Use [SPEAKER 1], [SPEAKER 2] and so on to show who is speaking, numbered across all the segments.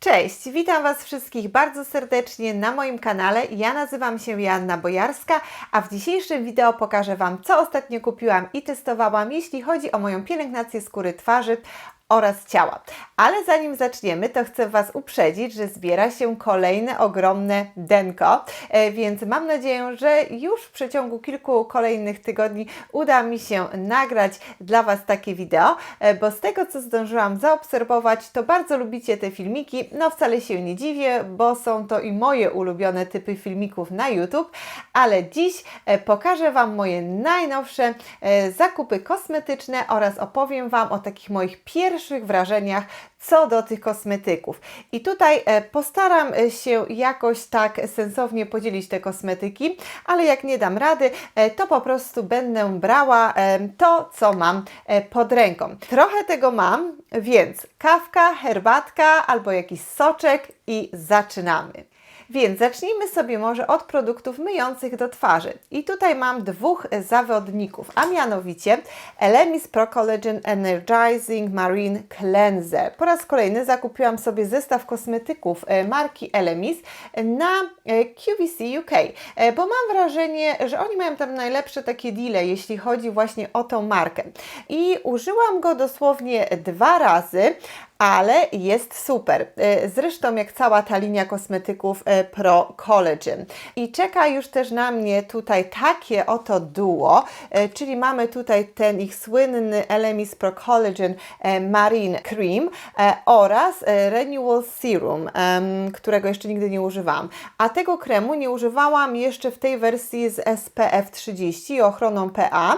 [SPEAKER 1] Cześć, witam Was wszystkich bardzo serdecznie na moim kanale. Ja nazywam się Joanna Bojarska, a w dzisiejszym wideo pokażę Wam, co ostatnio kupiłam i testowałam, jeśli chodzi o moją pielęgnację skóry twarzy oraz ciała. Ale zanim zaczniemy, to chcę Was uprzedzić, że zbiera się kolejne ogromne denko, e, więc mam nadzieję, że już w przeciągu kilku kolejnych tygodni uda mi się nagrać dla Was takie wideo, e, bo z tego co zdążyłam zaobserwować, to bardzo lubicie te filmiki. No wcale się nie dziwię, bo są to i moje ulubione typy filmików na YouTube, ale dziś e, pokażę Wam moje najnowsze zakupy kosmetyczne oraz opowiem Wam o takich moich pierwszych pierwszych wrażeniach co do tych kosmetyków. I tutaj e, postaram się jakoś tak sensownie podzielić te kosmetyki, ale jak nie dam rady, e, to po prostu będę brała e, to, co mam pod ręką. Trochę tego mam, więc kawka, herbatka albo jakiś soczek i zaczynamy. Więc zacznijmy sobie może od produktów myjących do twarzy. I tutaj mam dwóch zawodników, a mianowicie Elemis Pro Collagen Energizing Marine Cleanser. Po raz kolejny zakupiłam sobie zestaw kosmetyków e, marki Elemis na e, QVC UK, e, bo mam wrażenie, że oni mają tam najlepsze takie deale, jeśli chodzi właśnie o tą markę. I użyłam go dosłownie dwa razy, ale jest super. E, zresztą jak cała ta linia kosmetyków e, Pro Collagen. I czeka już też na mnie tutaj takie oto duo, e, czyli mamy tutaj ten ich słynny Elemis Pro Collagen Marine Cream oraz Renewal Serum, którego jeszcze nigdy nie używałam. A tego kremu nie używałam jeszcze w tej wersji z SPF 30 i ochroną PA.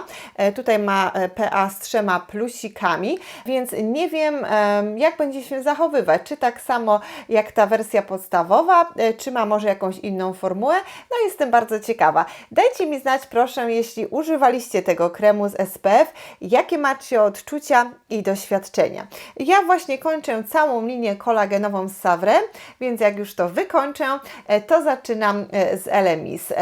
[SPEAKER 1] Tutaj ma PA z trzema plusikami, więc nie wiem jak jak będzie się zachowywać. Czy tak samo jak ta wersja podstawowa, e, czy ma może jakąś inną formułę? No jestem bardzo ciekawa. Dajcie mi znać proszę, jeśli używaliście tego kremu z SPF, jakie macie odczucia i doświadczenia. Ja właśnie kończę całą linię kolagenową z Savre, więc jak już to wykończę, e, to zaczynam e, z Elemis.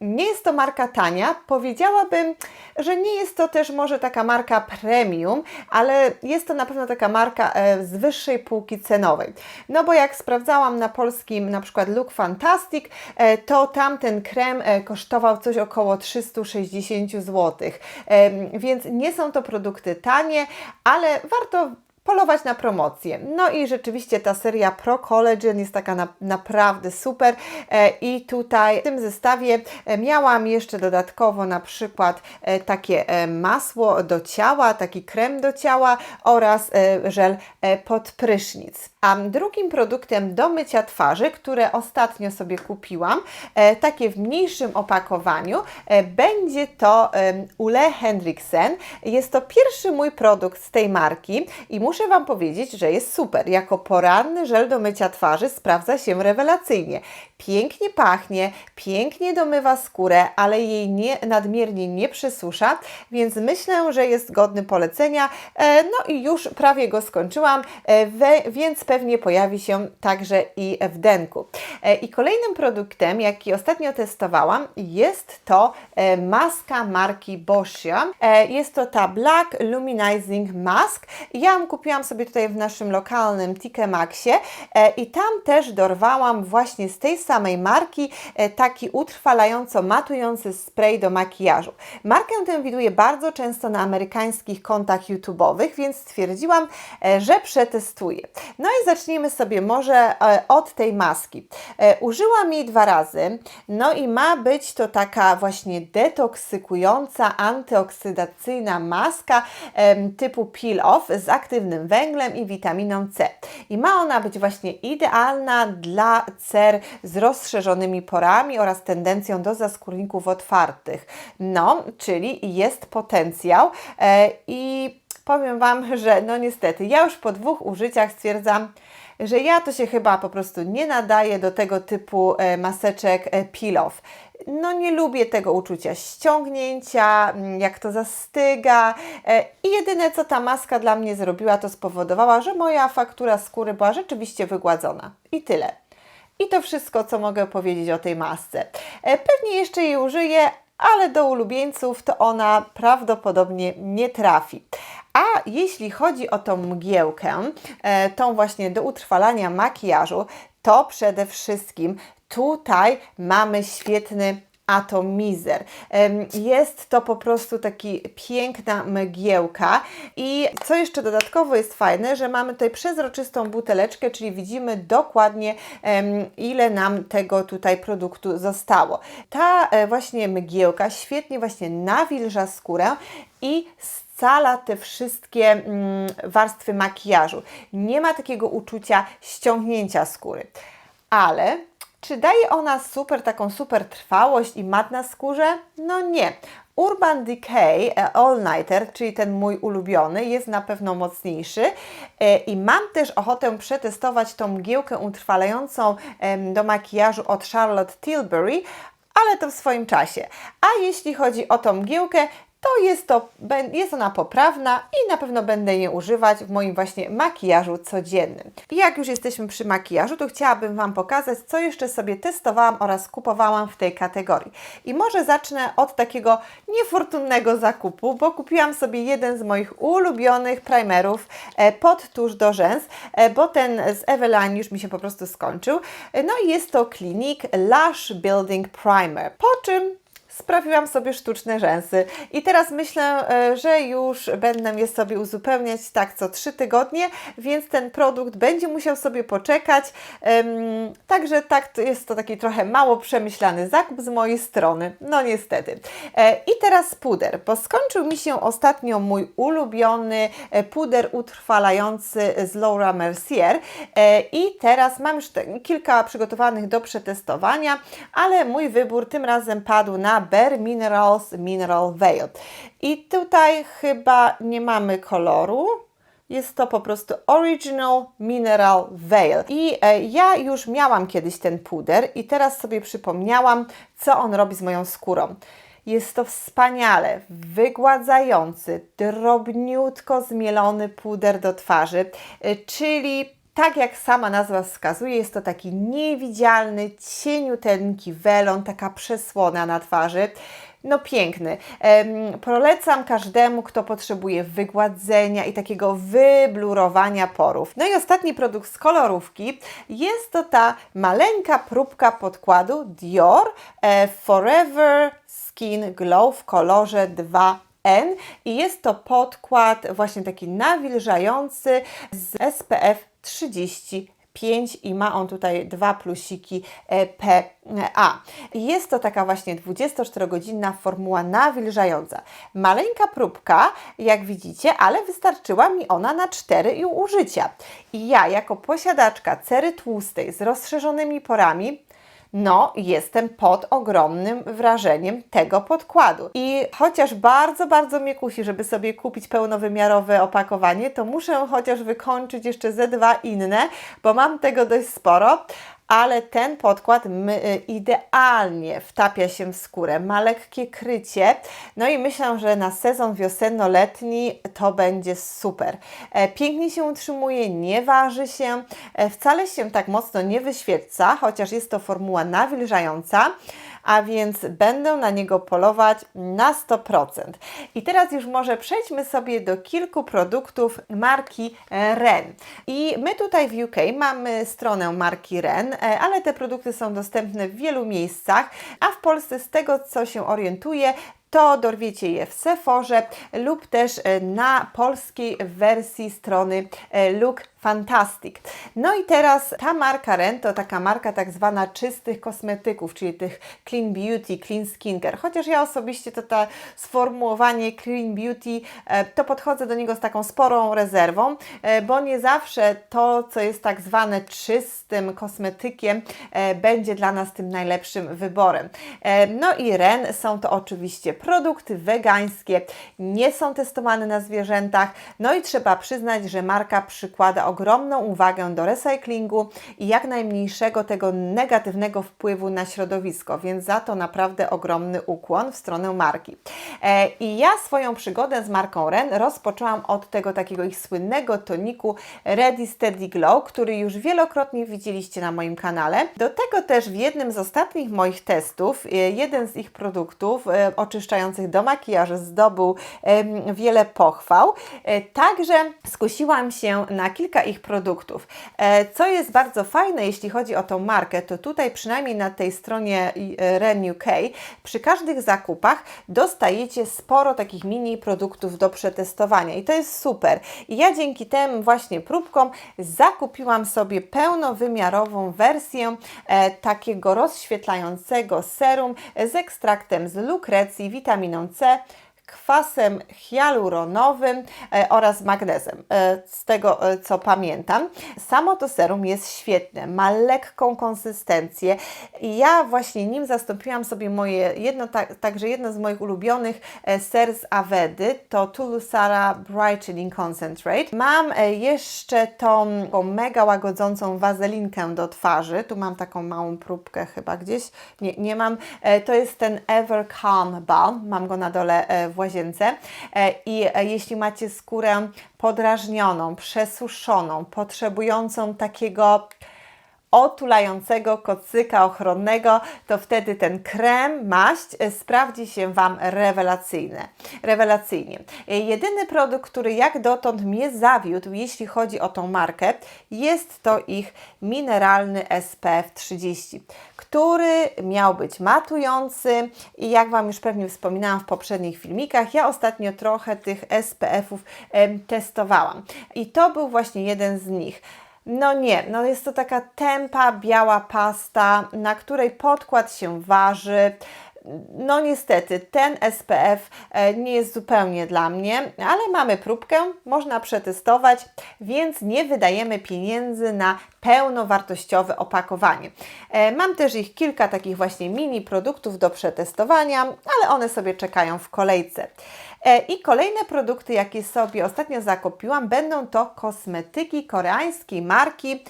[SPEAKER 1] Nie jest to marka tania, powiedziałabym, że nie jest to też może taka marka premium, ale jest to na pewno taka marka z wyższej półki cenowej. No bo jak sprawdzałam na polskim na przykład Look Fantastic, e, to tamten krem e, kosztował coś około 360 zł. Więc nie są to produkty tanie, ale warto polować na promocję. No i rzeczywiście ta seria Pro Collagen jest taka na, naprawdę super e, i tutaj w tym zestawie e, miałam jeszcze dodatkowo na przykład e, takie masło do ciała, taki krem do ciała oraz żel pod prysznic. A drugim produktem do mycia twarzy, które ostatnio sobie kupiłam, takie w mniejszym opakowaniu, będzie to Ule Henriksen. Jest to pierwszy mój produkt z tej marki i muszę Wam powiedzieć, że jest super. Jako poranny żel do mycia twarzy sprawdza się rewelacyjnie. Pięknie pachnie, pięknie domywa skórę, ale jej nie, nadmiernie nie przysusza, więc myślę, że jest godny polecenia. E, no i już prawie go skończyłam, e, więc pewnie pojawi się także i w denku. E, I kolejnym produktem, jaki ostatnio testowałam, jest to maska marki Boschia. Jest to ta Black Luminizing Mask. Ja ją kupiłam sobie tutaj w naszym lokalnym TK Maxie e, i tam też dorwałam właśnie z tej samej marki e, taki utrwalająco matujący spray do makijażu. Markę tę widuję bardzo często na amerykańskich kontach YouTube'owych, więc stwierdziłam, e, że przetestuję. No i zacznijmy sobie może od tej maski. Użyłam jej dwa razy, no i ma być to taka właśnie detoksykująca, antyoksydacyjna maska typu peel-off z aktywnym węglem i witaminą C. I ma ona być właśnie idealna dla cer z rozszerzonymi porami oraz tendencją do zaskórników otwartych. No, czyli jest potencjał e, i powiem Wam, że no niestety, ja już po dwóch użyciach stwierdzam, że ja to się chyba po prostu nie nadaję do tego typu e, maseczek e, peel-off no nie lubię tego uczucia ściągnięcia, mm, jak to zastyga e, i jedyne co ta maska dla mnie zrobiła, to spowodowała, że moja faktura skóry była rzeczywiście wygładzona. I tyle. I to wszystko, co mogę powiedzieć o tej masce. Pewnie jeszcze jej użyję, ale do ulubieńców to ona prawdopodobnie nie trafi. A jeśli chodzi o tą mgiełkę, e, tą właśnie do utrwalania makijażu, to przede wszystkim tutaj mamy świetny atomizer. Jest to po prostu taki piękna mgiełka i co jeszcze dodatkowo jest fajne, że mamy tutaj przezroczystą buteleczkę, czyli widzimy dokładnie ile nam tego tutaj produktu zostało. Ta e, właśnie mgiełka świetnie właśnie nawilża skórę i scala te wszystkie mm, warstwy makijażu. Nie ma takiego uczucia ściągnięcia skóry. Ale czy daje ona super, taką super trwałość i mat na skórze? No nie. Urban Decay e, All Nighter, czyli ten mój ulubiony, jest na pewno mocniejszy E, i mam też ochotę przetestować tą mgiełkę utrwalającą do makijażu od Charlotte Tilbury, ale to w swoim czasie. A jeśli chodzi o tą mgiełkę, to jest, to jest ona poprawna i na pewno będę jej używać w moim właśnie makijażu codziennym. I jak już jesteśmy przy makijażu, to chciałabym Wam pokazać, co jeszcze sobie testowałam oraz kupowałam w tej kategorii. I może zacznę od takiego niefortunnego zakupu, bo kupiłam sobie jeden z moich ulubionych primerów e, pod tusz do rzęs, e, bo ten z Eveline już mi się po prostu skończył. E, No i jest to Clinique Lash Building Primer. Po czym sprawiłam sobie sztuczne rzęsy. I teraz myślę, e, że już będę je sobie uzupełniać tak co trzy tygodnie, więc ten produkt będzie musiał sobie poczekać. Także tak, to jest to taki trochę mało przemyślany zakup z mojej strony. No niestety. E, I teraz puder, bo skończył mi się ostatnio mój ulubiony e, puder utrwalający z Laura Mercier i teraz mam już kilka przygotowanych do przetestowania, ale mój wybór tym razem padł na Bare Minerals Mineral Veil. I tutaj chyba nie mamy koloru. Jest to po prostu Original Mineral Veil. I e, ja już miałam kiedyś ten puder i teraz sobie przypomniałam, co on robi z moją skórą. Jest to wspaniale wygładzający, drobniutko zmielony puder do twarzy, y, czyli tak jak sama nazwa wskazuje, jest to taki niewidzialny, cieniuteńki welon, taka przesłona na twarzy. No piękny. Em, polecam każdemu, kto potrzebuje wygładzenia i takiego wyblurowania porów. No i ostatni produkt z kolorówki jest to ta maleńka próbka podkładu Dior e, Forever Skin Glow w kolorze 2 N i jest to podkład właśnie taki nawilżający z SPF 35 i ma on tutaj dwa plusiki e, PA. I Jest to taka właśnie 24-godzinna formuła nawilżająca. Maleńka próbka, jak widzicie, ale wystarczyła mi ona na 4 użycia. I ja jako posiadaczka cery tłustej z rozszerzonymi porami no, jestem pod ogromnym wrażeniem tego podkładu. I chociaż bardzo, bardzo mnie kusi, żeby sobie kupić pełnowymiarowe opakowanie, to muszę chociaż wykończyć jeszcze ze dwa inne, bo mam tego dość sporo. Ale ten podkład y, idealnie wtapia się w skórę, ma lekkie krycie. No i myślę, że na sezon wiosenno-letni to będzie super. E, Pięknie się utrzymuje, nie waży się, e, wcale się tak mocno nie wyświeca, chociaż jest to formuła nawilżająca a więc będę na niego polować na 100%. I teraz już może przejdźmy sobie do kilku produktów marki e, Ren. I my tutaj w UK mamy stronę marki Ren, e, ale te produkty są dostępne w wielu miejscach, a w Polsce z tego co się orientuję, to dorwiecie je w Sephorze lub też e, na polskiej wersji strony e, Look Fantastic. No i teraz ta marka Ren to taka marka tak zwana czystych kosmetyków, czyli tych clean beauty, clean skincare. Chociaż ja osobiście to ta sformułowanie clean beauty e, to podchodzę do niego z taką sporą rezerwą, bo nie zawsze to, co jest tak zwane czystym kosmetykiem, będzie dla nas tym najlepszym wyborem. No i Ren są to oczywiście produkty wegańskie, nie są testowane na zwierzętach, no i trzeba przyznać, że marka przykłada ogromną uwagę do recyklingu i jak najmniejszego tego negatywnego wpływu na środowisko, więc za to naprawdę ogromny ukłon w stronę marki. E, I ja swoją przygodę z marką Ren rozpoczęłam od tego takiego ich słynnego toniku Ready Steady Glow, który już wielokrotnie widzieliście na moim kanale. Do tego też w jednym z ostatnich moich testów, e, jeden z ich produktów, e, oczyszczony błyszczających do makijażu zdobył wiele pochwał. E, Także skusiłam się na kilka ich produktów. E, Co jest bardzo fajne, jeśli chodzi o tą markę, to tutaj przynajmniej na tej stronie e, Ren przy każdych zakupach dostajecie sporo takich mini produktów do przetestowania i to jest super. I ja dzięki tym właśnie próbkom zakupiłam sobie pełnowymiarową wersję takiego rozświetlającego serum z ekstraktem z lukrecji, witaminą C, kwasem hialuronowym e, oraz magnezem, e, z tego e, co pamiętam. Samo to serum jest świetne, ma lekką konsystencję. I ja właśnie nim zastąpiłam sobie moje, jedno, ta, także jedno z moich ulubionych ser z Avedy, to Tulusara Brightening Concentrate. Mam jeszcze tą, tą mega łagodzącą wazelinkę do twarzy, tu mam taką małą próbkę chyba gdzieś, nie, nie mam, to jest ten Ever Calm Balm, mam go na dole e, w łazience. E, i e, jeśli macie skórę podrażnioną, przesuszoną, potrzebującą takiego otulającego kocyka ochronnego, to wtedy ten krem, maść e, sprawdzi się Wam rewelacyjnie. rewelacyjnie. E, Jedyny produkt, który jak dotąd mnie zawiódł, jeśli chodzi o tą markę, jest to ich mineralny SPF 30, który miał być matujący i jak Wam już pewnie wspominałam w poprzednich filmikach, ja ostatnio trochę tych SPF-ów testowałam i to był właśnie jeden z nich. No nie, no jest to taka tempa, biała pasta, na której podkład się waży. No niestety, ten SPF e, nie jest zupełnie dla mnie, ale mamy próbkę, można przetestować, więc nie wydajemy pieniędzy na pełnowartościowe opakowanie. E, Mam też ich kilka takich właśnie mini produktów do przetestowania, ale one sobie czekają w kolejce. E, I kolejne produkty, jakie sobie ostatnio zakupiłam, będą to kosmetyki koreańskiej marki.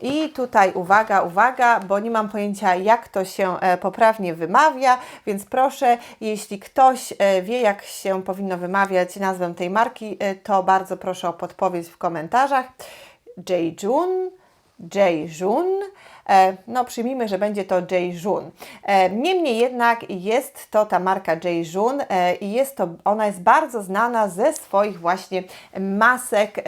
[SPEAKER 1] I tutaj uwaga, uwaga, bo nie mam pojęcia, jak to się e, poprawnie wymawia, więc proszę, jeśli ktoś e, wie, jak się powinno wymawiać nazwę tej marki, to bardzo proszę o podpowiedź w komentarzach. Jaejun, Jaejun. E, No, przyjmijmy, że będzie to Jaejun. E, Niemniej jednak jest to ta marka Jaejun e, i jest to, ona jest bardzo znana ze swoich właśnie masek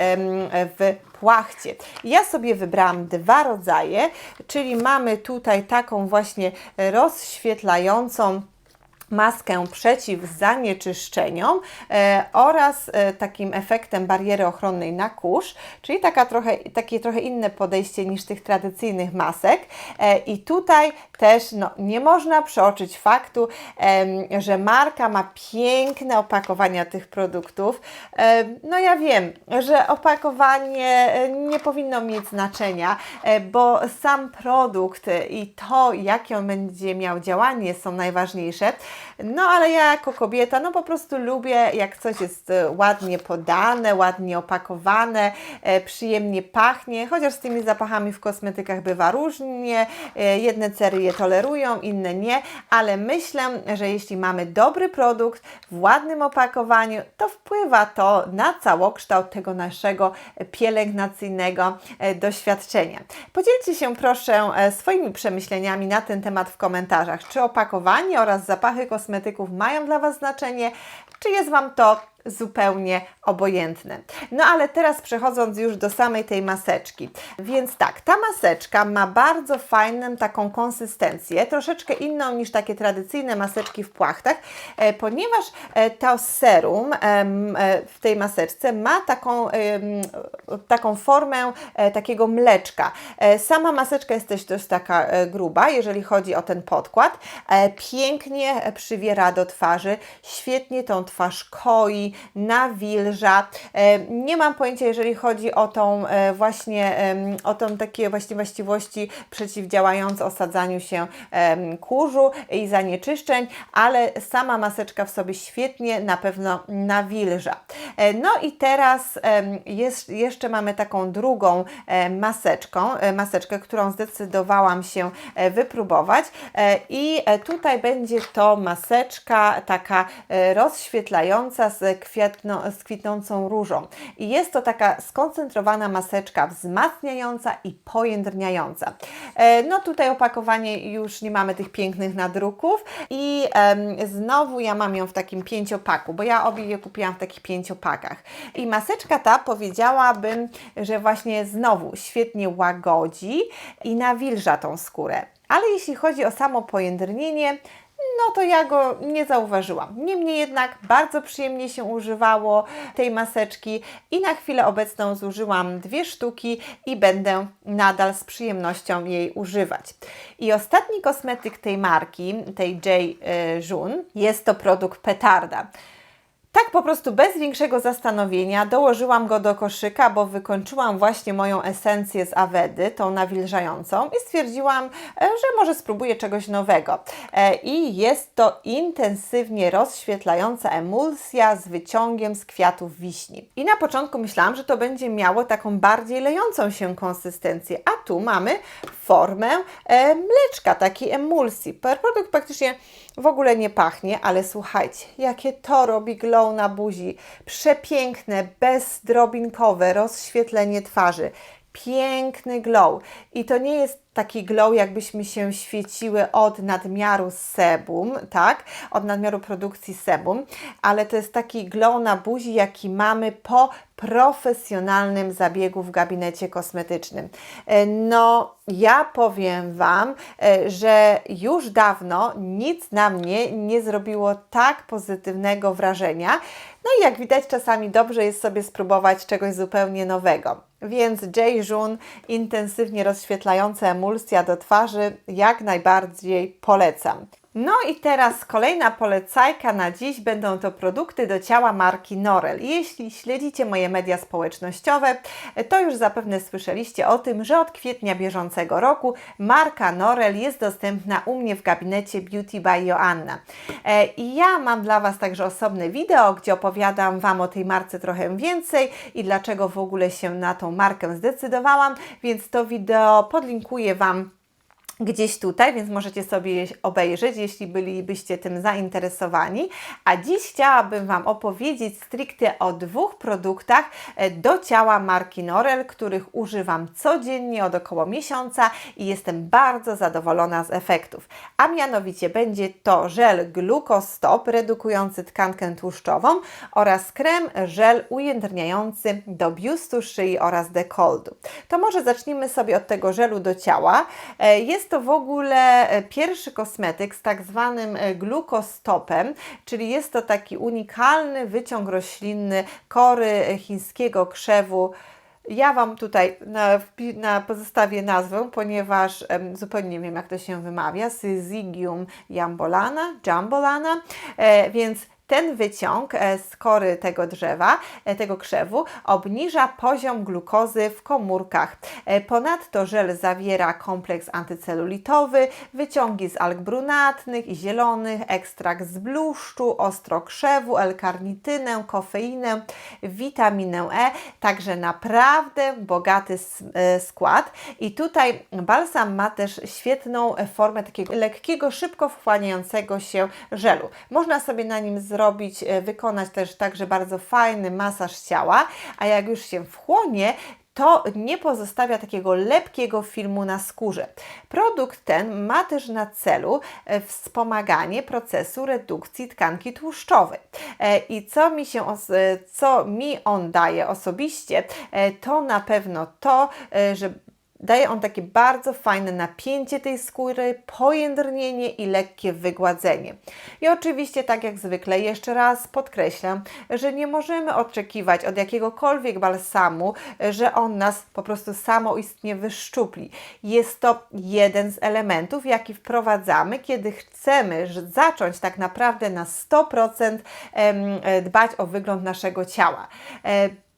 [SPEAKER 1] w płachcie. Ja sobie wybrałam dwa rodzaje, czyli mamy tutaj taką właśnie rozświetlającą maskę przeciw zanieczyszczeniom e, oraz e, takim efektem bariery ochronnej na kurz, czyli taka trochę, takie trochę inne podejście niż tych tradycyjnych masek. E, I tutaj też no, nie można przeoczyć faktu, em, że marka ma piękne opakowania tych produktów. E, no ja wiem, że opakowanie e, nie powinno mieć znaczenia, e, bo sam produkt i to, jakie on będzie miał działanie są najważniejsze. No ale ja jako kobieta, no po prostu lubię, jak coś jest e, ładnie podane, ładnie opakowane, e, przyjemnie pachnie, chociaż z tymi zapachami w kosmetykach bywa różnie, e, jedne cery je tolerują, inne nie, ale myślę, że jeśli mamy dobry produkt w ładnym opakowaniu, to wpływa to na całokształt tego naszego pielęgnacyjnego doświadczenia. Podzielcie się proszę swoimi przemyśleniami na ten temat w komentarzach. Czy opakowanie oraz zapachy kosmetyków mają dla Was znaczenie, czy jest Wam to zupełnie obojętne. No ale teraz przechodząc już do samej tej maseczki. Więc tak, ta maseczka ma bardzo fajną taką konsystencję, troszeczkę inną niż takie tradycyjne maseczki w płachtach, e, ponieważ e, to serum e, w tej maseczce ma taką, taką formę takiego mleczka. Sama maseczka jest też dość taka gruba, jeżeli chodzi o ten podkład. Pięknie przywiera do twarzy, świetnie tą twarz koi, nawilża. E, Nie mam pojęcia, jeżeli chodzi o tą e, właśnie, o tą takie właśnie właściwości przeciwdziałające osadzaniu się kurzu i zanieczyszczeń, ale sama maseczka w sobie świetnie na pewno nawilża. E, No i teraz jeszcze mamy taką drugą e, maseczką, e, maseczkę, którą zdecydowałam się wypróbować i tutaj będzie to maseczka taka rozświetlająca z kwiatno, z kwitnącą różą. I jest to taka skoncentrowana maseczka wzmacniająca i pojędrniająca. No tutaj opakowanie już nie mamy tych pięknych nadruków i znowu ja mam ją w takim pięciopaku, bo ja obie je kupiłam w takich pięciopakach. I maseczka ta powiedziałabym, że właśnie znowu świetnie łagodzi i nawilża tą skórę. Ale jeśli chodzi o samo pojędrnienie, no to ja go nie zauważyłam. Niemniej jednak bardzo przyjemnie się używało tej maseczki i na chwilę obecną zużyłam dwie sztuki i będę nadal z przyjemnością jej używać. I ostatni kosmetyk tej marki, tej J. Jun, jest to produkt Petarda. Tak po prostu bez większego zastanowienia dołożyłam go do koszyka, bo wykończyłam właśnie moją esencję z Awedy, tą nawilżającą i stwierdziłam, e, że może spróbuję czegoś nowego. E, I jest to intensywnie rozświetlająca emulsja z wyciągiem z kwiatów wiśni. I na początku myślałam, że to będzie miało taką bardziej lejącą się konsystencję, a tu mamy formę e, mleczka, takiej emulsji. Produkt praktycznie w ogóle nie pachnie, ale słuchajcie, jakie to robi glow na buzi. Przepiękne, bezdrobinkowe rozświetlenie twarzy. Piękny glow. I to nie jest taki glow, jakbyśmy się świeciły od nadmiaru sebum, tak? Od nadmiaru produkcji sebum, ale to jest taki glow na buzi, jaki mamy po profesjonalnym zabiegu w gabinecie kosmetycznym. E, no, ja powiem Wam, e, że już dawno nic na mnie nie zrobiło tak pozytywnego wrażenia. No i jak widać, czasami dobrze jest sobie spróbować czegoś zupełnie nowego. Więc J. Jun, intensywnie rozświetlająca emulsja do twarzy, jak najbardziej polecam. No i teraz kolejna polecajka na dziś będą to produkty do ciała marki Norel. Jeśli śledzicie moje media społecznościowe, to już zapewne słyszeliście o tym, że od kwietnia bieżącego roku marka Norel jest dostępna u mnie w gabinecie Beauty by Joanna. E, I ja mam dla Was także osobne wideo, gdzie opowiadam Wam o tej marce trochę więcej i dlaczego w ogóle się na tą markę zdecydowałam, więc to wideo podlinkuję Wam gdzieś tutaj, więc możecie sobie obejrzeć, jeśli bylibyście tym zainteresowani. A dziś chciałabym Wam opowiedzieć stricte o dwóch produktach e, do ciała marki Norel, których używam codziennie od około miesiąca i jestem bardzo zadowolona z efektów. A mianowicie będzie to żel Glucostop redukujący tkankę tłuszczową oraz krem żel ujędrniający do biustu, szyi oraz dekoldu. To może zacznijmy sobie od tego żelu do ciała. E, jest jest to w ogóle e, pierwszy kosmetyk z tak zwanym e, glukostopem, czyli jest to taki unikalny wyciąg roślinny kory chińskiego krzewu. Ja Wam tutaj na, na pozostawię nazwę, ponieważ um, zupełnie nie wiem, jak to się wymawia. Syzygium jambolana, jambolana, e, więc ten wyciąg e, z kory tego drzewa, e, tego krzewu obniża poziom glukozy w komórkach. E, ponadto żel zawiera kompleks antycelulitowy, wyciągi z alg brunatnych i zielonych, ekstrakt z bluszczu, ostrokrzewu, L-karnitynę, kofeinę, witaminę E, także naprawdę bogaty skład. I tutaj balsam ma też świetną formę takiego lekkiego, szybko wchłaniającego się żelu. Można sobie na nim zrobić zrobić, e, wykonać też także bardzo fajny masaż ciała, a jak już się wchłonie, to nie pozostawia takiego lepkiego filmu na skórze. Produkt ten ma też na celu e, wspomaganie procesu redukcji tkanki tłuszczowej. E, I co mi, się, co mi on daje osobiście, to na pewno to, że Daje on takie bardzo fajne napięcie tej skóry, pojędrnienie i lekkie wygładzenie. I oczywiście, tak jak zwykle, jeszcze raz podkreślam, że nie możemy oczekiwać od jakiegokolwiek balsamu, że on nas po prostu samoistnie wyszczupli. Jest to jeden z elementów, jaki wprowadzamy, kiedy chcemy zacząć tak naprawdę na 100% dbać o wygląd naszego ciała.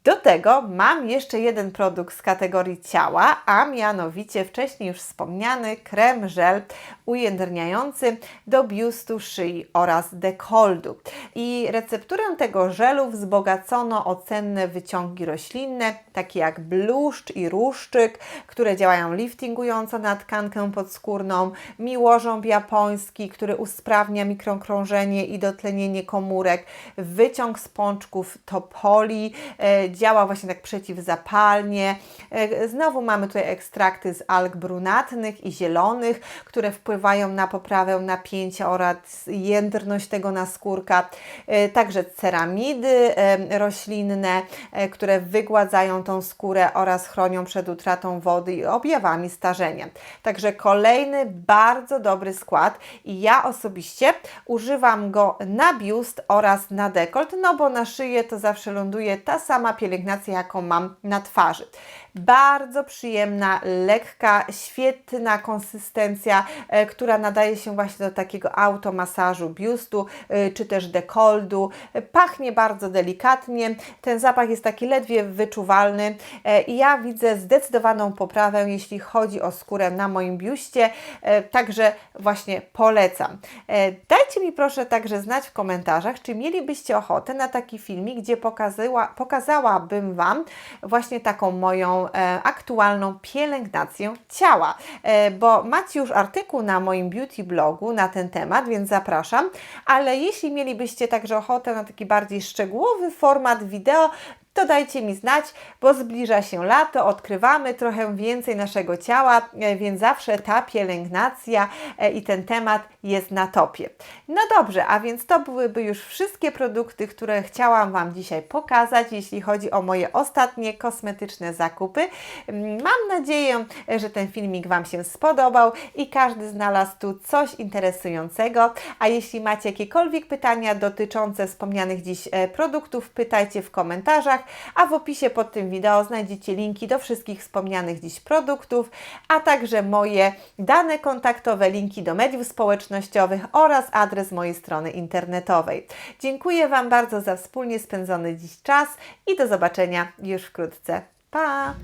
[SPEAKER 1] Do tego mam jeszcze jeden produkt z kategorii ciała, a mianowicie wcześniej już wspomniany krem żel ujędrniający do biustu, szyi oraz dekoldu. I recepturę tego żelu wzbogacono o cenne wyciągi roślinne, takie jak bluszcz i ruszczyk, które działają liftingująco na tkankę podskórną, miłożąb japoński, który usprawnia mikrokrążenie i dotlenienie komórek, wyciąg z pączków topoli, e, działa właśnie tak przeciwzapalnie. E, znowu mamy tutaj ekstrakty z alg brunatnych i zielonych, które wpływają na poprawę napięcia oraz jędrność tego naskórka. E, także ceramidy e, roślinne, które wygładzają tą skórę oraz chronią przed utratą wody i objawami starzenia. Także kolejny bardzo dobry skład i ja osobiście używam go na biust oraz na dekolt, no bo na szyję to zawsze ląduje ta sama pielęgnacja, jaką mam na twarzy. Bardzo przyjemna, lekka, świetna konsystencja, e, która nadaje się właśnie do takiego automasażu biustu e, czy też dekoldu. E, Pachnie bardzo delikatnie, ten zapach jest taki ledwie wyczuwalny i ja widzę zdecydowaną poprawę, jeśli chodzi o skórę na moim biuście, także właśnie polecam. Dajcie mi proszę także znać w komentarzach, czy mielibyście ochotę na taki filmik, gdzie pokazała, pokazałabym Wam właśnie taką moją e, aktualną pielęgnację ciała, e, bo macie już artykuł na moim beauty blogu na ten temat, więc zapraszam, ale jeśli mielibyście także ochotę na taki bardziej szczegółowy format wideo, to dajcie mi znać, bo zbliża się lato, odkrywamy trochę więcej naszego ciała, e, więc zawsze ta pielęgnacja e, i ten temat jest na topie. No dobrze, a więc to byłyby już wszystkie produkty, które chciałam Wam dzisiaj pokazać, jeśli chodzi o moje ostatnie kosmetyczne zakupy. Mm, Mam nadzieję, że ten filmik Wam się spodobał i każdy znalazł tu coś interesującego. A jeśli macie jakiekolwiek pytania dotyczące wspomnianych dziś e, produktów, pytajcie w komentarzach, a w opisie pod tym wideo znajdziecie linki do wszystkich wspomnianych dziś produktów, a także moje dane kontaktowe, linki do mediów społecznościowych oraz adres mojej strony internetowej. Dziękuję Wam bardzo za wspólnie spędzony dziś czas i do zobaczenia już wkrótce. Pa!